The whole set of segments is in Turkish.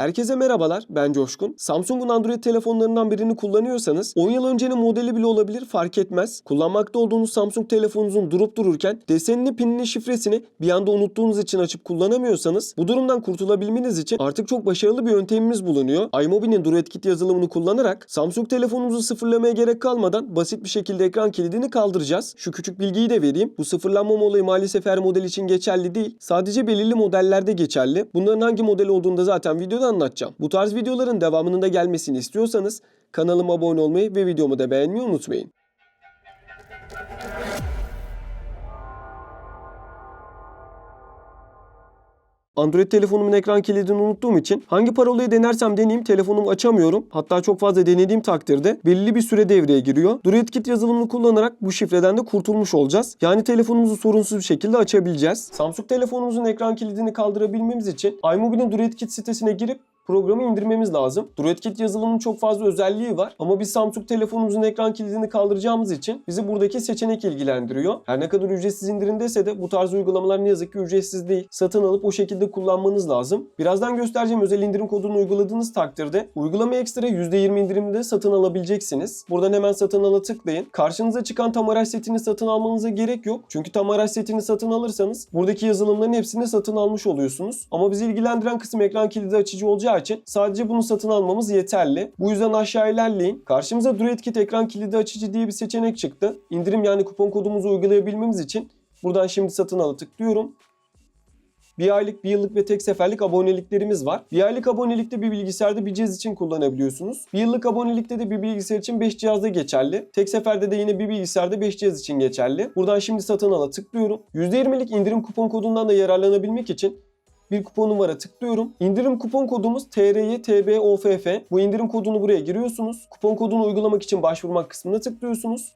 Herkese merhabalar, ben Coşkun. Samsung'un Android telefonlarından birini kullanıyorsanız 10 yıl öncenin modeli bile olabilir fark etmez. Kullanmakta olduğunuz Samsung telefonunuzun durup dururken desenini, pinini, şifresini bir anda unuttuğunuz için açıp kullanamıyorsanız bu durumdan kurtulabilmeniz için artık çok başarılı bir yöntemimiz bulunuyor. iMobile'in DuretKit yazılımını kullanarak Samsung telefonunuzu sıfırlamaya gerek kalmadan basit bir şekilde ekran kilidini kaldıracağız. Şu küçük bilgiyi de vereyim. Bu sıfırlanma olayı maalesef her model için geçerli değil. Sadece belirli modellerde geçerli. Bunların hangi model olduğunu da zaten videoda anlatacağım. Bu tarz videoların devamının da gelmesini istiyorsanız kanalıma abone olmayı ve videomu da beğenmeyi unutmayın. Android telefonumun ekran kilidini unuttuğum için hangi parolayı denersem deneyeyim telefonumu açamıyorum. Hatta çok fazla denediğim takdirde belli bir süre devreye giriyor. DuretKit yazılımını kullanarak bu şifreden de kurtulmuş olacağız. Yani telefonumuzu sorunsuz bir şekilde açabileceğiz. Samsung telefonumuzun ekran kilidini kaldırabilmemiz için iMobile'in DuretKit sitesine girip programı indirmemiz lazım. DuretKit yazılımının çok fazla özelliği var ama biz Samsung telefonumuzun ekran kilidini kaldıracağımız için bizi buradaki seçenek ilgilendiriyor. Her ne kadar ücretsiz indirim dese de bu tarz uygulamalar ne yazık ki ücretsiz değil. Satın alıp o şekilde kullanmanız lazım. Birazdan göstereceğim özel indirim kodunu uyguladığınız takdirde uygulama ekstra %20 indirimde satın alabileceksiniz. Buradan hemen satın ala tıklayın. Karşınıza çıkan tam araç setini satın almanıza gerek yok. Çünkü tam araç setini satın alırsanız buradaki yazılımların hepsini satın almış oluyorsunuz. Ama bizi ilgilendiren kısım ekran kilidi açıcı olacağı için sadece bunu satın almamız yeterli. Bu yüzden aşağı ilerleyin. Karşımıza DuretKit ekran kilidi açıcı diye bir seçenek çıktı. İndirim yani kupon kodumuzu uygulayabilmemiz için buradan şimdi satın ala tıklıyorum. Bir aylık, bir yıllık ve tek seferlik aboneliklerimiz var. Bir aylık abonelikte bir bilgisayarda bir cihaz için kullanabiliyorsunuz. Bir yıllık abonelikte de bir bilgisayar için 5 cihazda geçerli. Tek seferde de yine bir bilgisayarda 5 cihaz için geçerli. Buradan şimdi satın ala tıklıyorum. %20'lik indirim kupon kodundan da yararlanabilmek için bir kupon numara tıklıyorum. İndirim kupon kodumuz TRY TBOFF. Bu indirim kodunu buraya giriyorsunuz. Kupon kodunu uygulamak için başvurmak kısmına tıklıyorsunuz.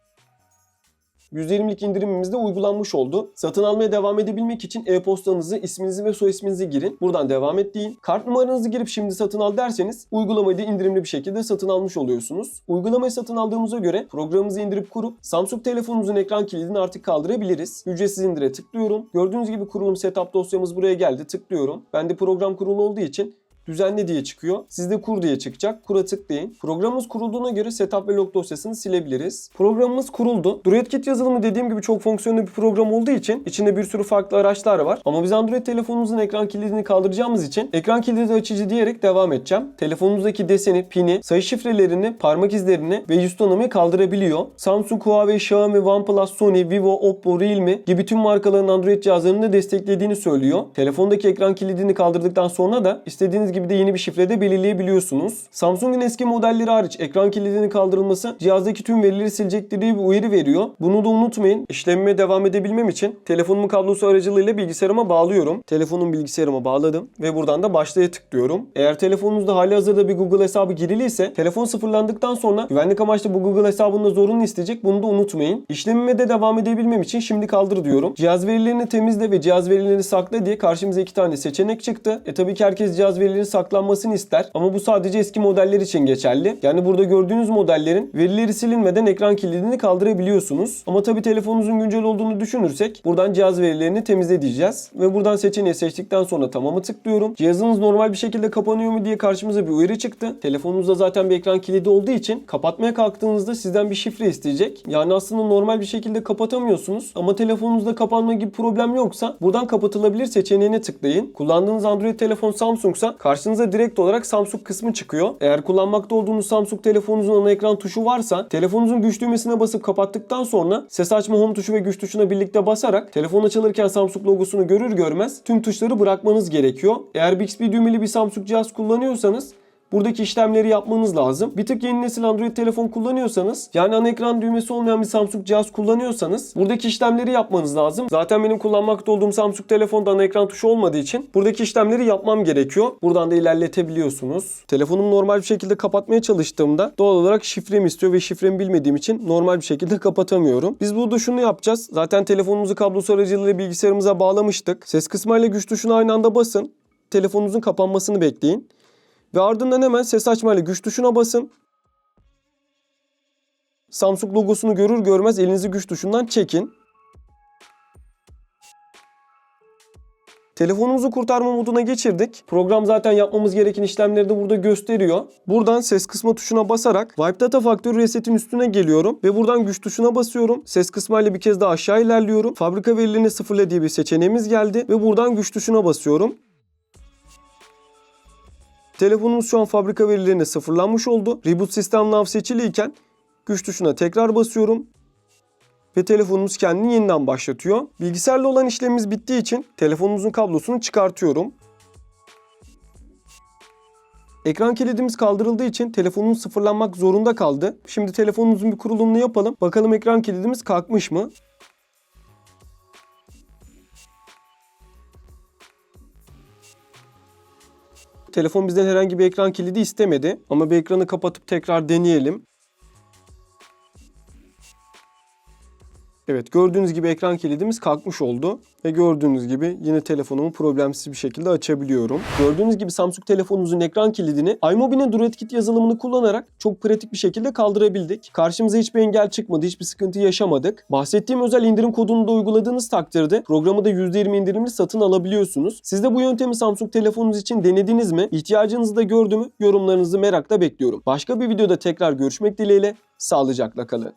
%20'lik indirimimiz de uygulanmış oldu. Satın almaya devam edebilmek için e-postanızı, isminizi ve soy isminizi girin. Buradan devam et deyin. Kart numaranızı girip şimdi satın al derseniz uygulamayı da indirimli bir şekilde satın almış oluyorsunuz. Uygulamayı satın aldığımıza göre programımızı indirip kurup Samsung telefonumuzun ekran kilidini artık kaldırabiliriz. Ücretsiz indire tıklıyorum. Gördüğünüz gibi kurulum setup dosyamız buraya geldi. Tıklıyorum. Bende program kurulu olduğu için düzenli diye çıkıyor. Sizde kur diye çıkacak. Kura tıklayın. Programımız kurulduğuna göre setup ve log dosyasını silebiliriz. Programımız kuruldu. DuretKit yazılımı dediğim gibi çok fonksiyonlu bir program olduğu için içinde bir sürü farklı araçlar var. Ama biz Android telefonumuzun ekran kilidini kaldıracağımız için ekran kilidi açıcı diyerek devam edeceğim. Telefonunuzdaki deseni, pini, sayı şifrelerini, parmak izlerini ve yüz tanımayı kaldırabiliyor. Samsung, Huawei, Xiaomi, OnePlus, Sony, Vivo, Oppo, Realme gibi tüm markaların Android cihazlarını da desteklediğini söylüyor. Telefondaki ekran kilidini kaldırdıktan sonra da istediğiniz gibi de yeni bir şifre de belirleyebiliyorsunuz. Samsung'un eski modelleri hariç ekran kilidinin kaldırılması cihazdaki tüm verileri silecektir diye bir uyarı veriyor. Bunu da unutmayın. İşlemime devam edebilmem için telefonumun kablosu aracılığıyla bilgisayarıma bağlıyorum. Telefonun bilgisayarıma bağladım ve buradan da başlaya tıklıyorum. Eğer telefonunuzda hali hazırda bir Google hesabı girili ise telefon sıfırlandıktan sonra güvenlik amaçlı bu Google hesabını da zorunlu isteyecek. Bunu da unutmayın. İşlemime de devam edebilmem için şimdi kaldır diyorum. Cihaz verilerini temizle ve cihaz verilerini sakla diye karşımıza iki tane seçenek çıktı. E tabii ki herkes cihaz verilerini saklanmasını ister ama bu sadece eski modeller için geçerli. Yani burada gördüğünüz modellerin verileri silinmeden ekran kilidini kaldırabiliyorsunuz. Ama tabii telefonunuzun güncel olduğunu düşünürsek buradan cihaz verilerini temizle diyeceğiz. Ve buradan seçeneği seçtikten sonra tamamı tıklıyorum. Cihazınız normal bir şekilde kapanıyor mu diye karşımıza bir uyarı çıktı. Telefonunuzda zaten bir ekran kilidi olduğu için kapatmaya kalktığınızda sizden bir şifre isteyecek. Yani aslında normal bir şekilde kapatamıyorsunuz. Ama telefonunuzda kapanma gibi problem yoksa buradan kapatılabilir seçeneğine tıklayın. Kullandığınız Android telefon Samsung'sa karşınıza direkt olarak Samsung kısmı çıkıyor. Eğer kullanmakta olduğunuz Samsung telefonunuzun ana ekran tuşu varsa telefonunuzun güç düğmesine basıp kapattıktan sonra ses açma home tuşu ve güç tuşuna birlikte basarak telefon açılırken Samsung logosunu görür görmez tüm tuşları bırakmanız gerekiyor. Eğer Bixby düğmeli bir Samsung cihaz kullanıyorsanız Buradaki işlemleri yapmanız lazım. Bir tık yeni nesil Android telefon kullanıyorsanız yani ana ekran düğmesi olmayan bir Samsung cihaz kullanıyorsanız buradaki işlemleri yapmanız lazım. Zaten benim kullanmakta olduğum Samsung telefonda ana ekran tuşu olmadığı için buradaki işlemleri yapmam gerekiyor. Buradan da ilerletebiliyorsunuz. Telefonumu normal bir şekilde kapatmaya çalıştığımda doğal olarak şifremi istiyor ve şifremi bilmediğim için normal bir şekilde kapatamıyorum. Biz burada şunu yapacağız. Zaten telefonumuzu kablosu aracılığıyla bilgisayarımıza bağlamıştık. Ses kısmıyla güç tuşuna aynı anda basın. Telefonunuzun kapanmasını bekleyin. Ve ardından hemen ses açmayla güç tuşuna basın. Samsung logosunu görür görmez elinizi güç tuşundan çekin. Telefonumuzu kurtarma moduna geçirdik. Program zaten yapmamız gereken işlemleri de burada gösteriyor. Buradan ses kısma tuşuna basarak Wipe Data Factory Reset'in üstüne geliyorum ve buradan güç tuşuna basıyorum. Ses kısmayla bir kez daha aşağı ilerliyorum. Fabrika verilerini sıfırla diye bir seçeneğimiz geldi ve buradan güç tuşuna basıyorum. Telefonumuz şu an fabrika verilerine sıfırlanmış oldu. Reboot System Now seçiliyken güç tuşuna tekrar basıyorum ve telefonumuz kendini yeniden başlatıyor. Bilgisayarla olan işlemimiz bittiği için telefonumuzun kablosunu çıkartıyorum. Ekran kilidimiz kaldırıldığı için telefonumuz sıfırlanmak zorunda kaldı. Şimdi telefonumuzun bir kurulumunu yapalım. Bakalım ekran kilidimiz kalkmış mı? Telefon bizden herhangi bir ekran kilidi istemedi. Ama bir ekranı kapatıp tekrar deneyelim. Evet gördüğünüz gibi ekran kilidimiz kalkmış oldu. Ve gördüğünüz gibi yine telefonumu problemsiz bir şekilde açabiliyorum. Gördüğünüz gibi Samsung telefonumuzun ekran kilidini iMobile'in DuretKit yazılımını kullanarak çok pratik bir şekilde kaldırabildik. Karşımıza hiçbir engel çıkmadı, hiçbir sıkıntı yaşamadık. Bahsettiğim özel indirim kodunu da uyguladığınız takdirde programı da %20 indirimli satın alabiliyorsunuz. Siz de bu yöntemi Samsung telefonunuz için denediniz mi? İhtiyacınızı da gördü mü? Yorumlarınızı merakla bekliyorum. Başka bir videoda tekrar görüşmek dileğiyle. Sağlıcakla kalın.